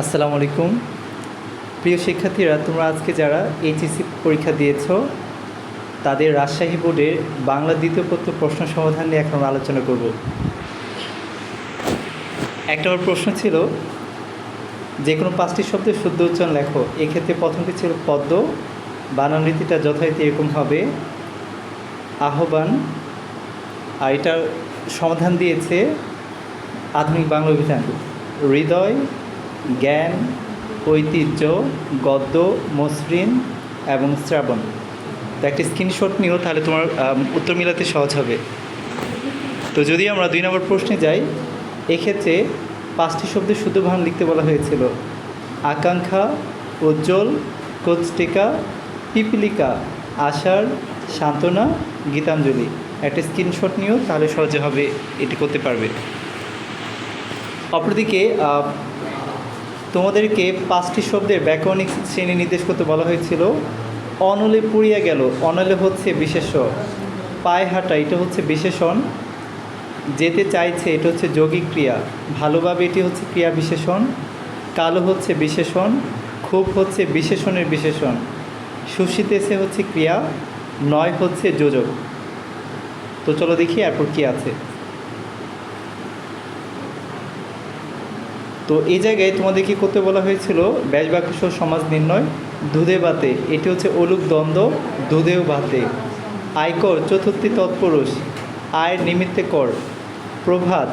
আসসালামু আলাইকুম। প্রিয় শিক্ষার্থীরা, তোমরা আজকে যারা এইচএসসি পরীক্ষা দিয়েছ, তাদের রাজশাহী বোর্ডের বাংলা দ্বিতীয় পত্র প্রশ্ন সমাধান নিয়ে এখন আলোচনা করব। একটা প্রশ্ন ছিল, যে কোনো পাঁচটি শব্দের শুদ্ধ উচ্চারণ লেখো, এক্ষেত্রে প্রথমটি ছিল পদ্ম বানান রীতিটা যথারীতি এরকম হবে, আহ্বান, আর এটার সমাধান দিয়েছে আধুনিক বাংলা অভিধান, হৃদয় জ্ঞান, ঐতিহ্য, গদ্য, মসৃণ এবং শ্রাবণ। তো একটা স্ক্রিনশট নিও, তাহলে তোমার উত্তর মিলাতে সহজ হবে। তো যদি আমরা দুই নম্বর প্রশ্নে যাই, এক্ষেত্রে পাঁচটি শব্দের শুদ্ধ বানান লিখতে বলা হয়েছিল। আকাঙ্ক্ষা, উজ্জ্বল কোচটিকা পিপিলিকা, আশার, সান্ত্বনা, গীতাঞ্জলি। একটা স্ক্রিনশট নিও, তাহলে সহজে হবে, এটি করতে পারবে। অপরদিকে তোমাদেরকে পাঁচটি শব্দের ব্যাকরণিক শ্রেণি নির্দেশ করতে বলা হয়েছিল। অনলে পুড়িয়া গেল, অনলে হচ্ছে বিশেষ্য পায়ে হাঁটা, এটা হচ্ছে বিশেষণ। যেতে চাইছে, এটা হচ্ছে যৌগিক ক্রিয়া। ভালোভাবে এটি হচ্ছে ক্রিয়া বিশেষণ। কালো হচ্ছে বিশেষণ। খুব হচ্ছে বিশেষণের বিশেষণ। শুষিতেছে হচ্ছে ক্রিয়া। নয় হচ্ছে যোজক। তো চলো দেখি, এরপর কী আছে। তো এই জায়গায় তোমাদের কি করতে বলা হয়েছিল? ব্যাস বাক্য সহ সমাজ নির্ণয়, দুধে বাতে। এটি হচ্ছে অলুক দ্বন্দ্ব, দুধেও ভাতে আয়কর, চতুর্থী তৎপুরুষ। আয়ের নিমিত্তে কর। প্রভাত,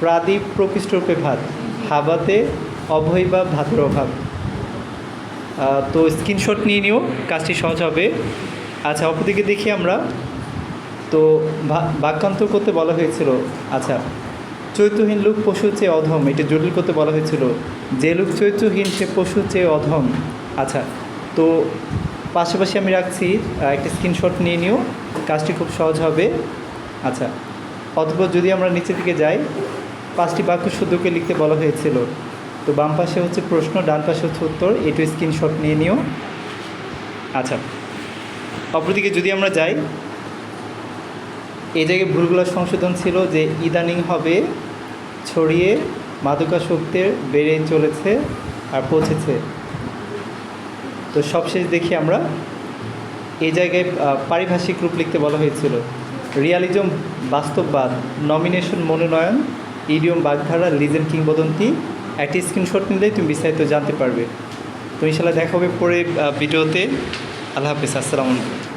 প্রাদীপ প্রকৃষ্টরূপে ভাত। হাবাতে, অভয় বা ভাতের অভাব। তো স্ক্রিনশট নিয়ে নিও, কাজটি সহজ হবে। আচ্ছা অপরদিকে দেখি আমরা। তো বাক্যান্তর করতে বলা হয়েছিল। আচ্ছা চৈত্রহীন লোক পশুর চেয়ে অধম, এটা জটিল করতে বলা হয়েছিল। যে লোক চৈত্রহীন সে পশুর চেয়ে অধম। আচ্ছা তো পাশাপাশি আমি রাখছি একটা স্ক্রিনশট নিয়ে নিও, কাজটি খুব সহজ হবে। আচ্ছা অথবা যদি আমরা নিচের দিকে যাই, পাঁচটি বাক্য শুদ্ধকে লিখতে বলা হয়েছিল। তো বাম পাশে হচ্ছে প্রশ্ন, ডান পাশে হচ্ছে উত্তর, এটু স্ক্রিনশট নিয়ে নিও। আচ্ছা অপরদিকে যদি আমরা যাই এই জায়গায় ভুলগুলো সংশোধন ছিল যে ইদানিং হবে ছড়িয়ে মাদকাসক্তের বেড়ে চলেছে আর পৌঁছেছে। তো সবশেষ দেখি আমরা। এই জায়গায় পারিভাষিক রূপ লিখতে বলা হয়েছিল, রিয়ালিজম বাস্তববাদ, নমিনেশন মনোনয়ন ইডিয়ম বাগধারা, লিজেন্ড কিংবদন্তি, একটি স্ক্রিনশট নিলেই তুমি বিস্তারিত জানতে পারবে। তো ইনশাল্লাহ দেখা হবে পরে ভিডিওতে। আল্লাহ হাফিজ, আসসালামু আলাইকুম।